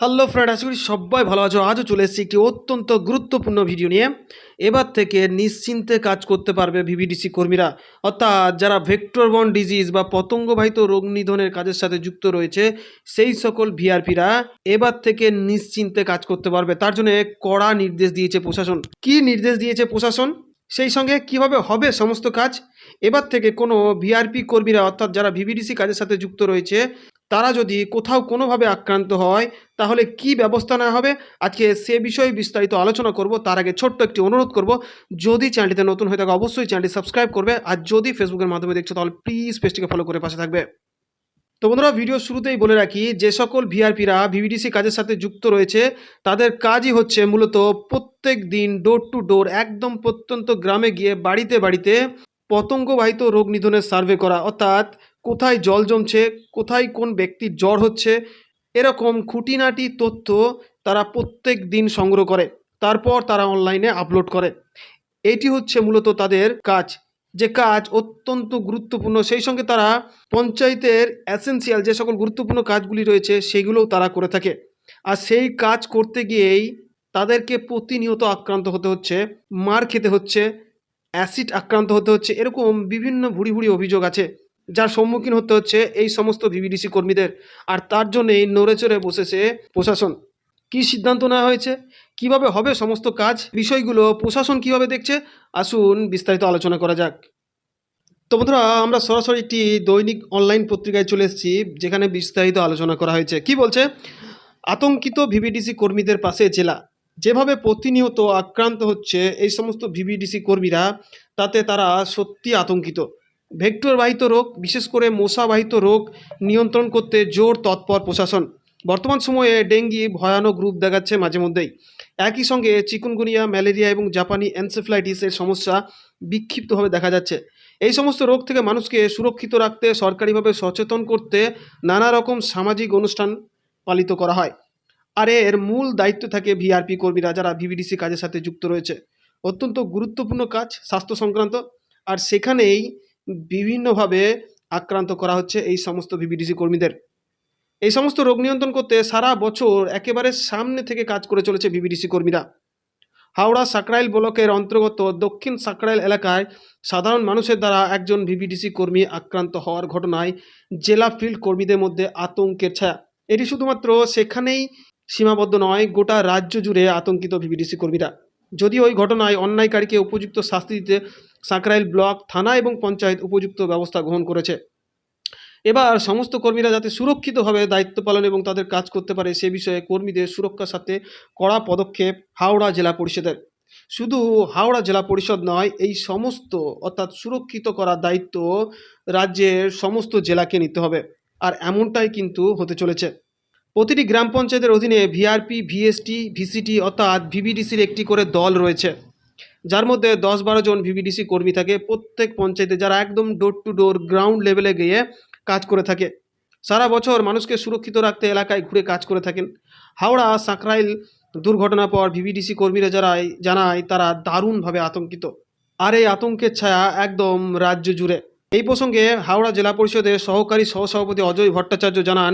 Hello friend আশা করি সবাই ভালো আছো। আজও চলে এসেছি একটি অত্যন্ত গুরুত্বপূর্ণ ভিডিও নিয়ে। এবার থেকে নিশ্চিন্তে কাজ করতে পারবে ভিভিডিসি কর্মীরা। অর্থাৎ যারা ভেক্টরবন ডিজিজ বা পতঙ্গবাহিত রোগ নিধনের কাজের সাথে যুক্ত রয়েছে, সেই সকল ভিআরপিরা এবার থেকে নিশ্চিন্তে কাজ করতে পারবে। তার জন্য কড়া নির্দেশ দিয়েছে প্রশাসন। কি নির্দেশ দিয়েছে প্রশাসন? সেই সঙ্গে কীভাবে হবে সমস্ত কাজ? এবার থেকে কোনো ভিআরপি কর্মীরা, অর্থাৎ যারা ভিভিডিসি কাজের সাথে যুক্ত রয়েছে তারা যদি কোথাও কোনোভাবে আক্রান্ত হয়, তাহলে কি ব্যবস্থা নেওয়া হবে? আজকে সে বিষয়ে বিস্তারিত আলোচনা করব। তার আগে ছোট্ট একটি অনুরোধ করব। যদি চ্যানেলটিতে নতুন হয়ে থাকে, অবশ্যই চ্যানেলটি সাবস্ক্রাইব করবে। আর যদি ফেসবুকের মাধ্যমে দেখছ, তাহলে প্লিজ পেজটিকে ফলো করে পাশে থাকবে। তো বন্ধুরা ভিডিও শুরুতেই বলে রাখি, যে সকল ভিআরপিরা ভিভিডিসি কাজের সাথে যুক্ত রয়েছে, তাদের কাজই হচ্ছে মূলত প্রত্যেক দিন ডোর টু ডোর একদম প্রত্যন্ত গ্রামে গিয়ে বাড়িতে বাড়িতে পতঙ্গবাহিত রোগ নিধনের সার্ভে করা। অর্থাৎ কোথায় জল জমছে, কোথায় কোন ব্যক্তির জ্বর হচ্ছে, এরকম খুঁটিনাটি তথ্য তারা প্রত্যেক দিন সংগ্রহ করে, তারপর তারা অনলাইনে আপলোড করে। এটি হচ্ছে মূলত তাদের কাজ। যে কাজ অত্যন্ত গুরুত্বপূর্ণ, সেই সঙ্গে তারা পঞ্চায়েতের অ্যাসেন্সিয়াল যে সকল গুরুত্বপূর্ণ কাজগুলি রয়েছে, সেগুলোও তারা করে থাকে। আর সেই কাজ করতে গিয়েই তাদেরকে প্রতিনিয়ত আক্রান্ত হতে হচ্ছে, মার খেতে হচ্ছে অ্যাসিড আক্রান্ত হতে হচ্ছে, এরকম বিভিন্ন ভুড়ি ভুড়ি অভিযোগ আছে। যার সম্মুখীন হতে হচ্ছে এই সমস্ত ভিভিডিসি কর্মীদের। আর তার জন্যই নড়ে চড়ে বসেছে প্রশাসন। কি সিদ্ধান্ত নেওয়া হয়েছে? কীভাবে হবে সমস্ত কাজ? বিষয়গুলো প্রশাসন কীভাবে দেখছে? আসুন বিস্তারিত আলোচনা করা যাক। তো বন্ধুরা, আমরা সরাসরি একটি দৈনিক অনলাইন পত্রিকায় চলে এসেছি, যেখানে বিস্তারিত আলোচনা করা হয়েছে। কি বলছে? আতঙ্কিত ভিভিডিসি কর্মীদের পাশে জেলা। যেভাবে প্রতিনিয়ত আক্রান্ত হচ্ছে এই সমস্ত ভিভিডিসি কর্মীরা, তাতে তারা সত্যি আতঙ্কিত। ভেক্টরবাহিত রোগ, বিশেষ করে মশাবাহিত রোগ নিয়ন্ত্রণ করতে জোর তৎপর প্রশাসন। বর্তমান সময়ে ডেঙ্গি ভয়ানক রূপ দেখাচ্ছে মাঝে মধ্যেই। একই সঙ্গে চিকুনগুনিয়া, ম্যালেরিয়া এবং জাপানি এনসেফ্লাইটিসের সমস্যা বিক্ষিপ্তভাবে দেখা যাচ্ছে। এই সমস্ত রোগ থেকে মানুষকে সুরক্ষিত রাখতে, সরকারিভাবে সচেতন করতে নানা রকম সামাজিক অনুষ্ঠান পালিত করা হয়। আর এর মূল দায়িত্ব থাকে ভিআরপি কর্মীরা, যারা ভিভিডিসি কাজের সাথে যুক্ত রয়েছে। অত্যন্ত গুরুত্বপূর্ণ কাজ, স্বাস্থ্য সংক্রান্ত। আর সেখানেই বিভিন্নভাবে আক্রান্ত করা হচ্ছে এই সমস্ত ভিভিডিসি কর্মীদের। এই সমস্ত রোগ নিয়ন্ত্রণ করতে সারা বছর একেবারে সামনে থেকে কাজ করে চলেছে ভিভিডিসি কর্মীরা। হাওড়া সাকরাইল ব্লকের অন্তর্গত দক্ষিণ সাকরাইল এলাকায় সাধারণ মানুষের দ্বারা একজন ভিভিডিসি কর্মী আক্রান্ত হওয়ার ঘটনায় জেলা ফিল্ড কর্মীদের মধ্যে আতঙ্কের ছায়া। এটি শুধুমাত্র সেখানেই সীমাবদ্ধ নয়, গোটা রাজ্য জুড়ে আতঙ্কিত ভিভিডিসি কর্মীরা। যদিও ওই ঘটনায় অন্যায়কারীকে উপযুক্ত শাস্তি দিতে সাঁকরাইল ব্লক, থানা এবং পঞ্চায়েত উপযুক্ত ব্যবস্থা গ্রহণ করেছে। এবার সমস্ত কর্মীরা যাতে সুরক্ষিতভাবে দায়িত্ব পালন এবং তাদের কাজ করতে পারে সে বিষয়ে কর্মীদের সুরক্ষার সাথে কড়া পদক্ষেপ হাওড়া জেলা পরিষদের। শুধু হাওড়া জেলা পরিষদ নয়, এই সমস্ত অর্থাৎ সুরক্ষিত করার দায়িত্ব রাজ্যের সমস্ত জেলাকে নিতে হবে। আর এমনটাই কিন্তু হতে চলেছে। প্রতিটি গ্রাম পঞ্চায়েতের অধীনে ভিআরপি ভিএসটি ভিসিটি অর্থাৎ ভিভিডিসির একটি করে দল রয়েছে। যার মধ্যে দশ বারো জন ভিভিডিসি কর্মী থাকে। প্রত্যেক পঞ্চায়েতে যারা একদম ডোর টু ডোর গ্রাউন্ড লেভেলে গিয়ে কাজ করে থাকে। সারা বছর মানুষকে সুরক্ষিত রাখতে এলাকায় ঘুরে কাজ করে থাকেন। হাওড়া, সাঁকরাইল দুর্ঘটনার পর ভিভিডিসি কর্মীরা যারাই জানায় তারা দারুণভাবে আতঙ্কিত। আর এই আতঙ্কের ছায়া একদম রাজ্য জুড়ে। এই প্রসঙ্গে হাওড়া জেলা পরিষদের সহকারী সহসভাপতি অজয় ভট্টাচার্য জানান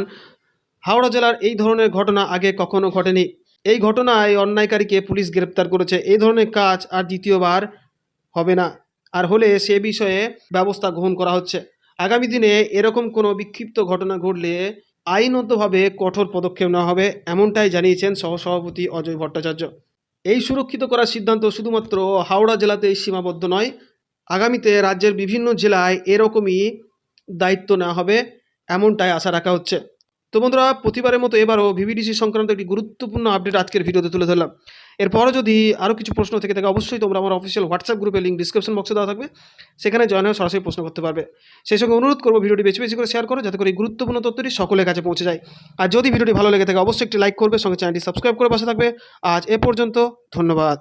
হাওড়া জেলার এই ধরনের ঘটনা আগে কখনো ঘটেনি। এই ঘটনায় অন্যায়কারীকে পুলিশ গ্রেপ্তার করেছে। এই ধরনের কাজ আর দ্বিতীয়বার হবে না। আর হলে সে বিষয়ে ব্যবস্থা গ্রহণ করা হচ্ছে। আগামী দিনে এরকম কোনো বিক্ষিপ্ত ঘটনা ঘটলে আইনতভাবে কঠোর পদক্ষেপ নেওয়া হবে, এমনটাই জানিয়েছেন সহসভাপতি অজয় ভট্টাচার্য। এই সুরক্ষিত করার সিদ্ধান্ত শুধুমাত্র হাওড়া জেলাতেই সীমাবদ্ধ নয়, আগামীতে রাজ্যের বিভিন্ন জেলায় এরকমই দায়িত্ব নেওয়া হবে, এমনটাই আশা রাখা হচ্ছে। তো বন্ধুরা, প্রতিবারের মতো এবারও ভিভিডিসি সংক্রান্ত একটি গুরুত্বপূর্ণ আপডেট আজকের ভিডিওতে তুলে ধরলাম। এরপরও যদি আরও কিছু প্রশ্ন থেকে থাকে, অবশ্যই তোমরা আমার অফিসিয়াল হোয়াটসঅ্যাপ গ্রুপে লিঙ্ক ডিসক্রিপশন বক্সে দেওয়া থাকবে। সেখানে জয়েন হয়ে সরাসরি প্রশ্ন করতে পারবে। সেই সঙ্গে অনুরোধ করব ভিডিওটি বেশি বেশি করে শেয়ার করো, যাতে করে এই গুরুত্বপূর্ণ তথ্যটি সকলের কাছে পৌঁছে যায়। আর যদি ভিডিওটি ভালো লেগে থাকে, অবশ্যই একটি লাইক করবে, সঙ্গে চ্যানেলটি সাবস্ক্রাইব করে পাশে থাকবে। আজ এ পর্যন্ত, ধন্যবাদ।